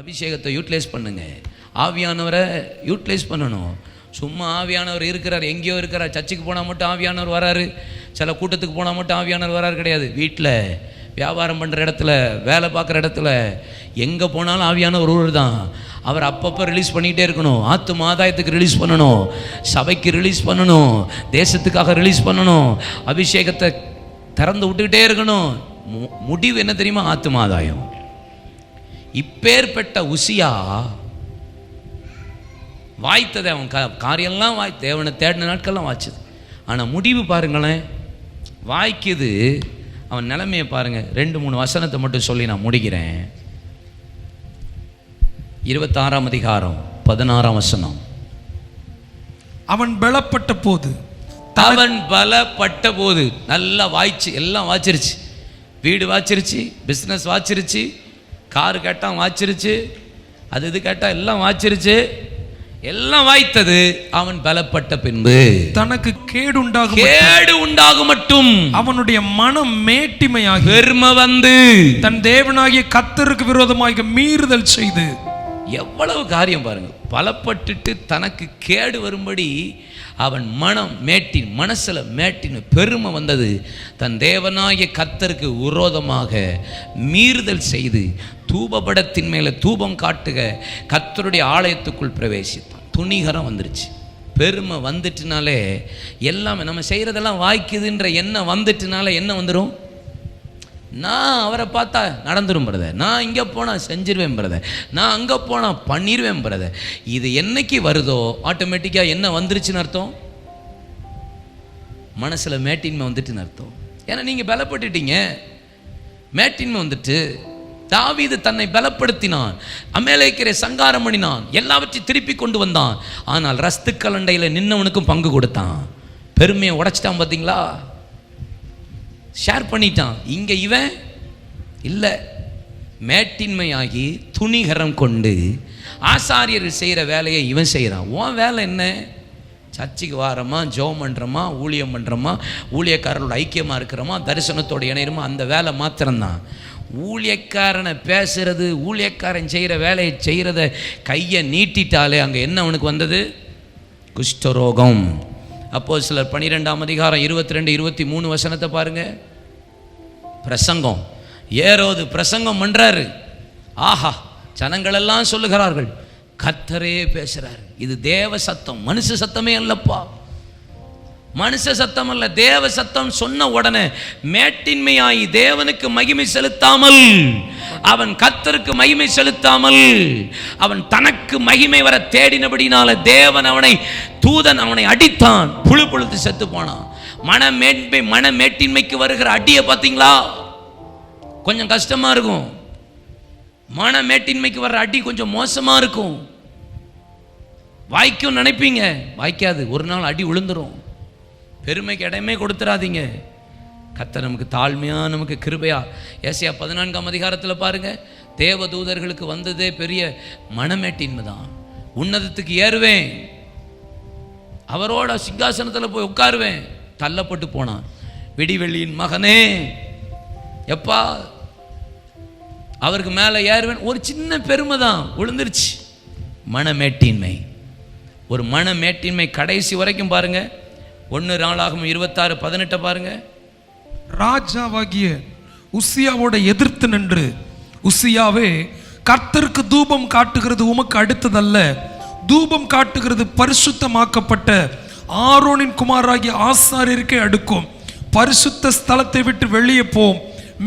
அபிஷேகத்தை யூட்டிலைஸ் பண்ணுங்க. ஆவியானவரை யூட்டிலைஸ் பண்ணணும். சும்மா ஆவியானவர் இருக்கிறார் எங்கேயோ இருக்கிறார் சர்ச்சுக்கு போனால் மட்டும் ஆவியானவர் வராரு. சில கூட்டத்துக்கு போனால் மட்டும் ஆவியானவர் வராரு கிடையாது. வீட்டில் வியாபாரம் பண்ணுற இடத்துல வேலை பார்க்குற இடத்துல எங்கே போனாலும் ஆவியானவர் ஒருவர் தான் அவர் அப்பப்போ ரிலீஸ் பண்ணிக்கிட்டே இருக்கணும். ஆத்து ஆதாயத்துக்கு ரிலீஸ் பண்ணணும். சபைக்கு ரிலீஸ் பண்ணணும். தேசத்துக்காக ரிலீஸ் பண்ணணும். அபிஷேகத்தை திறந்து விட்டுக்கிட்டே இருக்கணும். மு- முடிவு என்ன தெரியுமா? ஆத்தும ஆதாயம். இப்பேற்பட்ட உசியா வாய்த்தது அவன் கா காரியெல்லாம் வாய் தேவனை தேடின நாட்கள்லாம் வாய்ச்சது. ஆனால் முடிவு பாருங்களேன். வாய்க்குது. அவன் நிலைமையை பாருங்க. ரெண்டு மூணு வசனத்தை மட்டும் சொல்லி நான் முடிக்கிறேன். இருபத்தாறாம் அதிகாரம் பதினாறாம் வசனம். அவன் பலப்பட்ட போது அவன் பலப்பட்ட போது நல்லா வாய்ச்சு எல்லாம் வாய்ச்சிருச்சு. வீடு வாய்ச்சிருச்சு பிஸ்னஸ் வாய்ச்சிருச்சு. கார் கேட்டான் வாய்ச்சிருச்சு அது இது கேட்டா எல்லாம் வாய்ச்சிருச்சு எல்லாம் வாய்த்தது அவன் பலப்பட்ட பின்பு. தனக்கு கேடுண்டாகும் கேடு உண்டாகும் மட்டும். அவனுடைய மனம் மேட்டிமையாகி பெருமை வந்து. தன் தேவனாகிய கத்தருக்கு விரோதமாக மீறுதல் செய்து. எவ்வளவு காரியம் பாருங்க. பலப்பட்டுட்டு தனக்கு கேடு வரும்படி அவன் மனம் மேட்டின் மனசில் மேட்டின் பெருமை வந்தது. தன் தேவனாகிய கத்தருக்கு விரோதமாக மீறுதல் செய்து தூபபடத்தின் மேலே தூபம் காட்டுக. கத்தருடைய ஆலயத்துக்குள் பிரவேசித்தான். துணிகரம் வந்துருச்சு. பெருமை வந்துட்டுனாலே எல்லாமே நம்ம செய்கிறதெல்லாம் வாய்க்குதுன்ற எண்ணம் வந்துட்டுனால என்ன வந்துடும் நான் அவரை பார்த்தா நடந்துரும் பிரதர் நான் இங்கே போனால் செஞ்சிருவேன் பிரதர் நான் அங்கே போனால் பண்ணிடுவேன் பிரதர் இது என்னைக்கு வருதோ ஆட்டோமேட்டிக்காக என்ன வந்துருச்சுன்னு அர்த்தம்? மனசில் மேட்டின்மை வந்துட்டுன்னு அர்த்தம். ஏன்னா நீங்கள் பலப்பட்டுட்டீங்க. மேட்டின்மை வந்துட்டு தாவீது தன்னை பலப்படுத்தினான். அமேலேக்கரை சங்காரம் பண்ணினான் எல்லாவற்றையும் திருப்பி கொண்டு வந்தான். ஆனால் ரஸ்து கலண்டையில் நின்னவனுக்கும் பங்கு கொடுத்தான். பெருமையை உடைச்சிட்டான் பார்த்தீங்களா ஷேர் பண்ணிட்டான். இங்கே இவன் இல்லை. மேட்டின்மையாகி துணிகரம் கொண்டு ஆசாரியர் செய்கிற வேலையை இவன் செய்கிறான் உன் வேலை என்ன? சர்ச்சுக்கு வாரமா ஜோம் பண்ணுறோமா ஊழியம் பண்ணுறோமா ஊழியக்காரர்களோட ஐக்கியமாக இருக்கிறோமா தரிசனத்தோட இணையறோமா அந்த வேலை மாத்திரம்தான். ஊழியக்காரனை பேசுறது ஊழியக்காரன் செய்கிற வேலையை செய்கிறத கையை நீட்டிட்டாலே அங்கே என்ன அவனுக்கு வந்தது? குஷ்டரோகம். அப்போ சிலர் பன்னிரெண்டாம் அதிகாரம் இருபத்தி ரெண்டு இருபத்தி மூணு வசனத்தை பாருங்க. பிரசங்கம். ஏறோது பிரசங்கம் பண்றாரு. ஆஹா ஜனங்களெல்லாம் சொல்லுகிறார்கள் கத்தரே பேசுறாரு. இது தேவ சத்தம் மனுஷ சத்தமே அல்லப்பா. மனுஷ சத்தம் அல்ல தேவ சத்தம் சொன்ன உடனே மேட்டின்மையாயி தேவனுக்கு மகிமை செலுத்தாமல் அவன் கத்தருக்கு மகிமை செலுத்தாமல் அவன் தனக்கு மகிமை வர தேடினபடினால தேவன் அவனை தூதன் அவனை அடித்தான் புழு புழுத்து செத்து போனான். மன மேன்மை மன மேட்டின்மைக்கு வருகிற அடியை பார்த்தீங்களா? கொஞ்சம் கஷ்டமா இருக்கும். மன மேட்டின்மைக்கு வர்ற அடி கொஞ்சம் மோசமா இருக்கும். வாய்க்கும் நினைப்பீங்க. வாய்க்காது. ஒரு நாள் அடி விழுந்துரும். பெருமைக்கு இடமே கொடுத்துறாதீங்க. கத்த நமக்கு தாழ்மையாக நமக்கு கிருபையா. ஏசியா பதினான்காம் அதிகாரத்தில் பாருங்க தேவ தூதர்களுக்கு வந்ததே பெரிய மனமேட்டின்மை தான் உன்னதத்துக்கு ஏறுவேன். அவரோட சிங்காசனத்தில் போய் உட்காருவேன். தள்ளப்பட்டு போனான். விடிவெள்ளியின் மகனே எப்பா அவருக்கு மேலே ஏறுவேன். ஒரு சின்ன பெருமை தான் விழுந்துருச்சு. மனமேட்டின்மை. ஒரு மனமேட்டின்மை கடைசி வரைக்கும் பாருங்க. ஒன்று நாளாகும் இருபத்தாறு பதினெட்டை பாருங்கள் ராஜாவாகிய உசியாவோட எதிர்த்து நின்று உசியாவே கர்த்தருக்கு தூபம் காட்டுகிறது உமக்கு அடுத்ததல்ல. தூபம் காட்டுகிறது பரிசுத்தமாக்கப்பட்ட ஆரோனின் குமாராகிய ஆசாரியருக்கே அடுக்கும். பரிசுத்த ஸ்தலத்தை விட்டு வெளியே போம்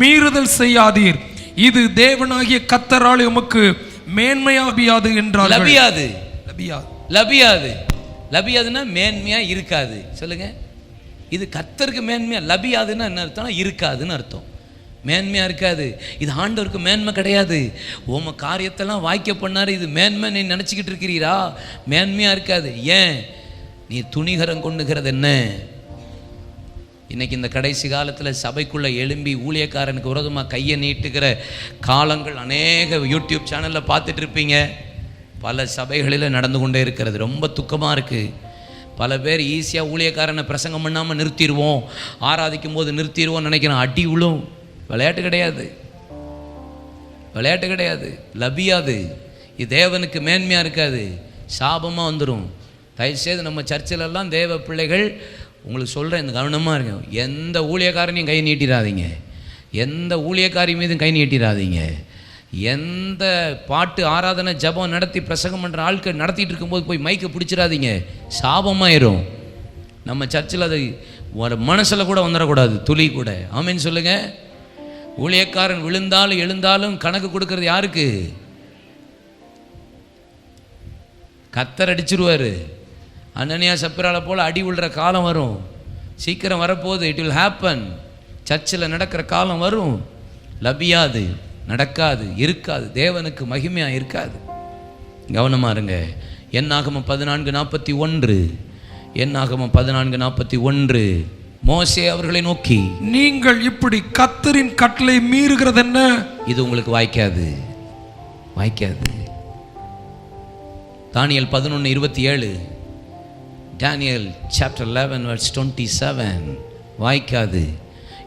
மீறுதல் செய்யாதீர். இது தேவனாகிய கத்தரால் உமக்கு மேன்மையாபியாது என்றார் லபியாது. லபியாது. லபியாது. லபியாதுன்னா மேன்மையா இருக்காது. சொல்லுங்க. இது கத்தருக்கு மேன்மையாக லபியாதுன்னா என்ன அர்த்தம்னா இருக்காதுன்னு அர்த்தம். மேன்மையாக இருக்காது. இது ஆண்டவருக்கு மேன்மை கிடையாது. உம காரியத்தெல்லாம் வாய்க்க பண்ணார் இது மேன்மை நீ நினச்சிக்கிட்டு இருக்கிறீரா? மேன்மையாக இருக்காது. ஏன்? நீ துணிகரம் கொண்டுகிறது என்ன? இன்னைக்கு இந்த கடைசி காலத்தில் சபைக்குள்ளே எழும்பி ஊழியக்காரனுக்கு விரோதமாக கையை நீட்டுக்கிற காலங்கள் அநேக யூடியூப் சேனலில் பார்த்துட்டு இருப்பீங்க. பல சபைகளில் நடந்து கொண்டே இருக்கிறது. ரொம்ப துக்கமாக இருக்குது பல பேர் ஈஸியாக ஊழியக்காரனை பிரசங்கம் பண்ணாமல் நிறுத்திடுவோம். ஆராதிக்கும் போது நிறுத்திடுவோம் நினைக்கிறோம் அடி விழும். விளையாட்டு கிடையாது. விளையாட்டு கிடையாது. லபியாது. இது தேவனுக்கு மேன்மையாக இருக்காது. சாபமாக வந்துடும் தயவுசெய்து நம்ம சர்ச்சிலெல்லாம் தேவ பிள்ளைகள் உங்களுக்கு சொல்கிறேன் இந்த கவனமாக இருங்க. எந்த ஊழியக்காரனையும் கை நீட்டிடாதீங்க. எந்த ஊழியக்காரி மீதும் கை நீட்டிடாதீங்க. எந்த பாட்டு ஆராதனை ஜெபம் நடத்தி பிரசங்கம் பண்ணுற ஆட்கள் நடத்திட்டு இருக்கும்போது போய் மைக்கை பிடிச்சிடாதீங்க. சாபமாயிரும். நம்ம சர்ச்சில் அது ஒரு மனசில் கூட வந்துடக்கூடாது துளி கூட. ஆமீன் சொல்லுங்க. ஊழியக்காரன் விழுந்தாலும் எழுந்தாலும் கணக்கு கொடுக்கறது யாருக்கு? கத்தர் அடிச்சிருவாரு. அண்ணனியா சப்பிரால போல் அடி விழுற காலம் வரும். சீக்கிரம் வரப்போகுது. இட் வில் ஹேப்பன் சர்ச்சில் நடக்கிற காலம் வரும். லபியாது. நடக்காது இருக்காது. தேவனுக்கு மகிமையாக இருக்காது. கவனமாக இருங்க. என்னாகமம் பதினான்கு நாற்பத்தி ஒன்று. என்னாகமம் பதினான்கு நாற்பத்தி ஒன்று. மோசே அவர்களை நோக்கி நீங்கள் இப்படி கத்தரின் கட்டளை மீறுகிறது என்ன இது உங்களுக்கு வாய்க்காது. வாய்க்காது. தானியல் பதினொன்று இருபத்தி ஏழு. Daniel chapter eleven verse twenty seven வாய்க்காது.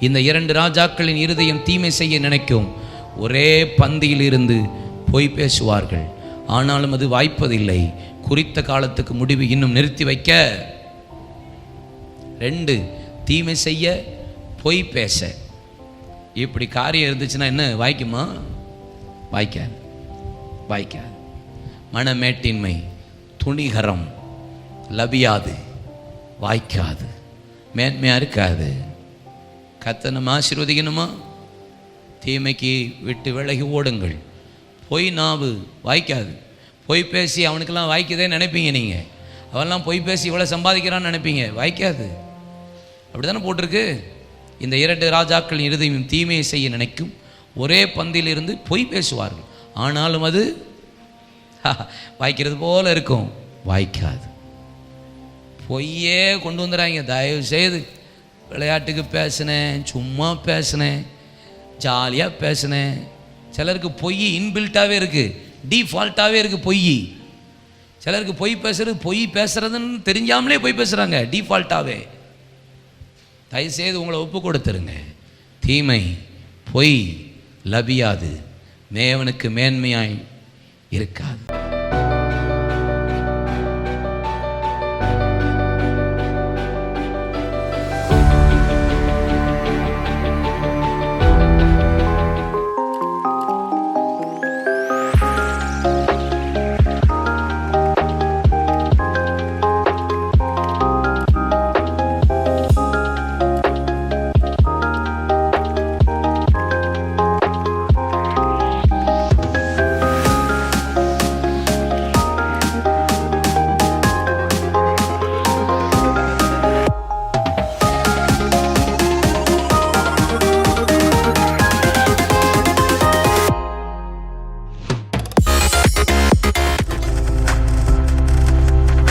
இந்த இரண்டு ராஜாக்களின் இருதயம் தீமை செய்ய நினைக்கும். ஒரே பந்தியில் இருந்து பொய் பேசுவார்கள். ஆனாலும் அது வாய்ப்பதில்லை. குறித்த காலத்துக்கு முடிவு இன்னும் நிறுத்தி வைக்க. ரெண்டு தீமை செய்ய பொய் பேச. இப்படி காரியம் இருந்துச்சுன்னா என்ன வாய்க்குமா? வாய்க்காது. வாய்க்காது. மனமேட்டின்மை துணிகரம் லபியாது. வாய்க்காது. மேன்மையாக இருக்காது. கத்தனம் ஆசீர்வதிக்கணுமா? தீமைக்கு விட்டு விலகி ஓடுங்கள். பொய் நாவு வாய்க்காது. பொய் பேசி அவனுக்கெல்லாம் வாய்க்குதே நினைப்பீங்க நீங்கள் அவெல்லாம் பொய் பேசி இவ்வளோ சம்பாதிக்கிறான்னு நினைப்பீங்க. வாய்க்காது. அப்படி தானே போட்டிருக்கு? இந்த இரண்டு ராஜாக்களின் இருதயம் தீமையை செய்ய நினைக்கும். ஒரே பந்திலிருந்து பொய் பேசுவார்கள். ஆனாலும் அது வாய்க்கிறது போல இருக்கும். வாய்க்காது. பொய்யே கொண்டு வந்துடுறாங்க தயவு செய்து விளையாட்டுக்கு பேசினேன் சும்மா பேசினேன். ஜாலியாக பேசினேன். சிலருக்கு பொய் இன்பில்ட்டாகவே இருக்குது டீஃபால்ட்டாகவே இருக்குது பொய். சிலருக்கு பொய் பேசுறது பொய் பேசுறதுன்னு தெரிஞ்சாமலே பொய் பேசுகிறாங்க டீஃபால்ட்டாகவே தயவுசெய்து உங்களை ஒப்பு கொடுத்துருங்க. தீமை பொய் லபியாது. மேவனுக்கு மேன்மையாய் இருக்காது.